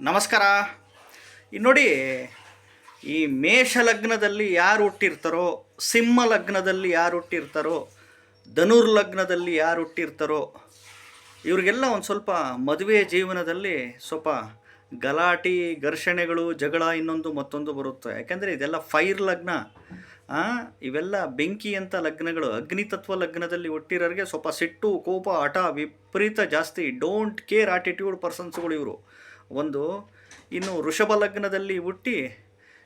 ನಮಸ್ಕಾರ. ಇನ್ನು ನೋಡಿ, ಈ ಮೇಷ ಲಗ್ನದಲ್ಲಿ ಯಾರು ಹುಟ್ಟಿರ್ತಾರೋ, ಸಿಂಹ ಲಗ್ನದಲ್ಲಿ ಯಾರು ಹುಟ್ಟಿರ್ತಾರೋ, ಧನುರ್ ಲಗ್ನದಲ್ಲಿ ಯಾರು ಹುಟ್ಟಿರ್ತಾರೋ, ಇವರಿಗೆಲ್ಲ ಒಂದು ಸ್ವಲ್ಪ ಮದುವೆ ಜೀವನದಲ್ಲಿ ಸ್ವಲ್ಪ ಗಲಾಟೆ, ಘರ್ಷಣೆಗಳು, ಜಗಳ ಇನ್ನೊಂದು ಮತ್ತೊಂದು ಬರುತ್ತೆ. ಯಾಕೆಂದರೆ ಇದೆಲ್ಲ ಫೈರ್ ಲಗ್ನ. ಇವೆಲ್ಲ ಬೆಂಕಿ ಅಂತ ಲಗ್ನಗಳು, ಅಗ್ನಿತತ್ವ ಲಗ್ನದಲ್ಲಿ ಹುಟ್ಟಿರೋರಿಗೆ ಸ್ವಲ್ಪ ಸಿಟ್ಟು, ಕೋಪ, ಹಠ, ವಿಪರೀತ ಜಾಸ್ತಿ. ಡೋಂಟ್ ಕೇರ್ ಆಟಿಟ್ಯೂಡ್ ಪರ್ಸನ್ಸ್ಗಳು ಇವರು. ಒಂದು, ಇನ್ನು ವೃಷಭ ಲಗ್ನದಲ್ಲಿ ಹುಟ್ಟಿ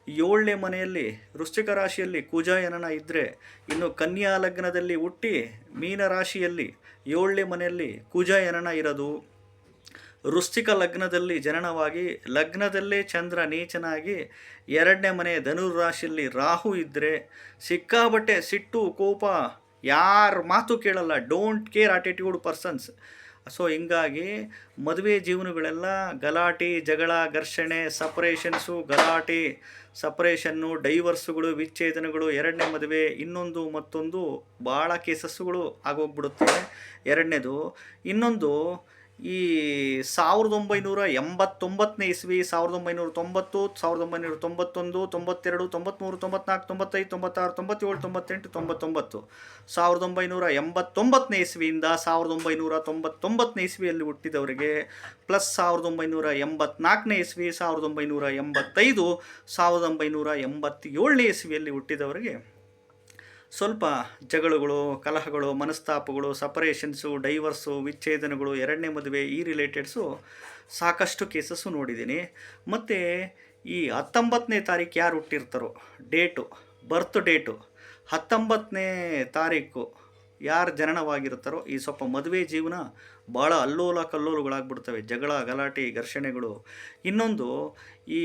ಏಳನೇ ಮನೆಯಲ್ಲಿ ವೃಶ್ಚಿಕ ರಾಶಿಯಲ್ಲಿ ಕುಜಾಯನನ ಇದ್ದರೆ ಇನ್ನು ಕನ್ಯಾ ಲಗ್ನದಲ್ಲಿ ಹುಟ್ಟಿ ಮೀನ ರಾಶಿಯಲ್ಲಿ ಏಳನೇ ಮನೆಯಲ್ಲಿ ಕುಜಾಯನನ ಇರೋದು. ವೃಶ್ಚಿಕ ಲಗ್ನದಲ್ಲಿ ಜನನವಾಗಿ, ಲಗ್ನದಲ್ಲೇ ಚಂದ್ರ ನೀಚನಾಗಿ, ಎರಡನೇ ಮನೆ ರಾಶಿಯಲ್ಲಿ ರಾಹು ಇದ್ದರೆ ಸಿಕ್ಕಾಬಟ್ಟೆ ಸಿಟ್ಟು, ಕೋಪ, ಯಾರ ಮಾತು ಕೇಳಲ್ಲ, don't care attitude persons so ಹಿಂಗಾಗಿ ಮದುವೆ ಜೀವನಗಳೆಲ್ಲ ಗಲಾಟೆ, ಜಗಳ, ಘರ್ಷಣೆ, ಸಪ್ರೇಷನ್ಸು, ಗಲಾಟೆ, ಸಪ್ರೇಷನ್ನು, ಡೈವರ್ಸುಗಳು, ವಿಚ್ಛೇದನಗಳು, ಎರಡನೇ ಮದುವೆ, ಇನ್ನೊಂದು ಮತ್ತೊಂದು ಭಾಳ ಕೇಸಸ್ಸುಗಳು ಆಗೋಗ್ಬಿಡುತ್ತವೆ. ಎರಡನೇದು, ಇನ್ನೊಂದು ಈ ಸಾವಿರದ ಒಂಬೈನೂರ ಎಂಬತ್ತೊಂಬತ್ತನೇ ಇಸ್ವಿ, ಸಾವಿರದ ಒಂಬೈನೂರ ತೊಂಬತ್ತು, ಸಾವಿರದ ಒಂಬೈನೂರ ತೊಂಬತ್ತೊಂದು, ತೊಂಬತ್ತೆರಡು ತೊಂಬತ್ತ್ಮೂರು ತೊಂಬತ್ನಾಲ್ಕು, ತೊಂಬತ್ತೈದು, ತೊಂಬತ್ತಾರು, ತೊಂಬತ್ತೇಳು, ತೊಂಬತ್ತೆಂಟು, ತೊಂಬತ್ತೊಂಬತ್ತು. ಸಾವಿರದ ಒಂಬೈನೂರ ಎಂಬತ್ತೊಂಬತ್ತನೇ ಇಸ್ವಿಯಿಂದ ಸಾವಿರದ ಒಂಬೈನೂರ ತೊಂಬತ್ತೊಂಬತ್ತನೇ ಇಸ್ವಿಯಲ್ಲಿ ಹುಟ್ಟಿದವರಿಗೆ ಪ್ಲಸ್ ಸಾವಿರದ ಒಂಬೈನೂರ ಎಂಬತ್ನಾಲ್ಕನೇ ಇಸ್ವಿ, ಸಾವಿರದ ಒಂಬೈನೂರ ಎಂಬತ್ತೈದು, ಸಾವಿರದ ಒಂಬೈನೂರ ಎಂಬತ್ತೇಳನೇ ಇಸ್ವಿಯಲ್ಲಿ ಹುಟ್ಟಿದವರಿಗೆ ಸ್ವಲ್ಪ ಜಗಳಗಳು, ಕಲಹಗಳು, ಮನಸ್ತಾಪಗಳು ಸಪರೇಷನ್ಸು ಡೈವರ್ಸು ವಿಚ್ಛೇದನಗಳು, ಎರಡನೇ ಮದುವೆ, ಈ ರಿಲೇಟೆಡ್ಸು ಸಾಕಷ್ಟು ಕೇಸಸ್ಸು ನೋಡಿದ್ದೀನಿ. ಮತ್ತು ಈ ಹತ್ತೊಂಬತ್ತನೇ ತಾರೀಕು ಯಾರು ಹುಟ್ಟಿರ್ತಾರೋ ಡೇಟು ಬರ್ತ್ ಡೇಟು ಹತ್ತೊಂಬತ್ತನೇ ತಾರೀಕು ಯಾರು ಜನನವಾಗಿರ್ತಾರೋ, ಈ ಸ್ವಲ್ಪ ಮದುವೆ ಜೀವನ ಭಾಳ ಅಲ್ಲೋಲ ಕಲ್ಲೋಲುಗಳಾಗ್ಬಿಡ್ತವೆ. ಜಗಳ, ಗಲಾಟೆ, ಘರ್ಷಣೆಗಳು. ಇನ್ನೊಂದು ಈ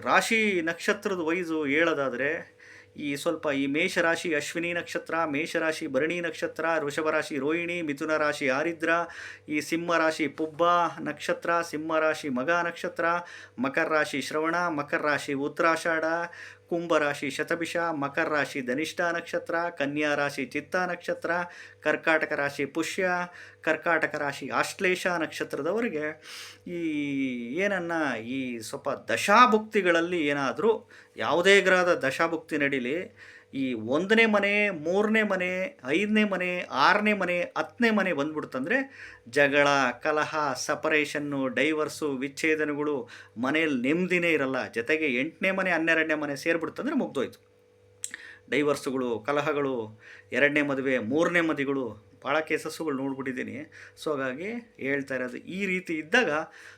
ರಾಶಿ ನಕ್ಷತ್ರದ ವಯಸ್ಸು ಹೇಳೋದಾದರೆ ಈ ಸ್ವಲ್ಪ ಈ ಮೇಷರಾಶಿ ಅಶ್ವಿನಿ ನಕ್ಷತ್ರ, ಮೇಷರಾಶಿ ಭರಣಿ ನಕ್ಷತ್ರ, ವೃಷಭರಾಶಿ ರೋಹಿಣಿ, ಮಿಥುನ ರಾಶಿ ಆರಿದ್ರ, ಈ ಸಿಂಹ ರಾಶಿ ಪುಬ್ಬ ನಕ್ಷತ್ರ, ಸಿಂಹ ರಾಶಿ ಮಗ ನಕ್ಷತ್ರ, ಮಕರ ರಾಶಿ ಶ್ರವಣ, ಮಕರ ರಾಶಿ ಉತ್ತರಾಷಾಢ ಕುಂಭ ರಾಶಿ ಶತಭಿಷ, ಮಕರ ರಾಶಿ ಧನಿಷ್ಠ ನಕ್ಷತ್ರ, ಕನ್ಯಾ ರಾಶಿ ಚಿತ್ತ ನಕ್ಷತ್ರ, ಕರ್ಕಾಟಕ ರಾಶಿ ಪುಷ್ಯ, ಕರ್ಕಾಟಕ ರಾಶಿ ಆಶ್ಲೇಷ ನಕ್ಷತ್ರದವರಿಗೆ ಈ ಏನನ್ನ ಈ ಸ್ವಲ್ಪ ದಶಾಭುಕ್ತಿಗಳಲ್ಲಿ ಏನಾದರೂ ಯಾವುದೇ ಗ್ರಹದ ದಶಾಭುಕ್ತಿ ನಡೀಲಿ. ಈ ಒಂದನೇ ಮನೆ, ಮೂರನೇ ಮನೆ, ಐದನೇ ಮನೆ, ಆರನೇ ಮನೆ, ಹತ್ತನೇ ಮನೆ ಬಂದ್ಬಿಡ್ತಂದರೆ ಜಗಳ, ಕಲಹ ಸಪರೇಷನ್ನು ಡೈವರ್ಸು ವಿಚ್ಛೇದನಗಳು ಮನೆಯಲ್ಲಿ ನೆಮ್ಮದಿನೇ ಇರಲ್ಲ. ಜೊತೆಗೆ ಎಂಟನೇ ಮನೆ, ಹನ್ನೆರಡನೇ ಮನೆ ಸೇರಿಬಿಡ್ತಂದ್ರೆ ಮುಗ್ದೋಯ್ತು. ಡೈವರ್ಸುಗಳು ಕಲಹಗಳು, ಎರಡನೇ ಮದುವೆ, ಮೂರನೇ ಮದುವೆಗಳು ಭಾಳ ಕೇಸಸ್ಸುಗಳು ನೋಡ್ಬಿಟ್ಟಿದ್ದೀನಿ. ಸೊ ಹಾಗಾಗಿ ಹೇಳ್ತಾ ಇರೋದು, ಈ ರೀತಿ ಇದ್ದಾಗ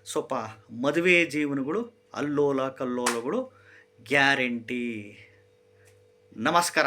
ಸ್ವಲ್ಪ ಮದುವೆ ಜೀವನಗಳು, ಅಲ್ಲೋಲ, ಕಲ್ಲೋಲಗಳು ಗ್ಯಾರಂಟಿ ನಮಸ್ಕಾರ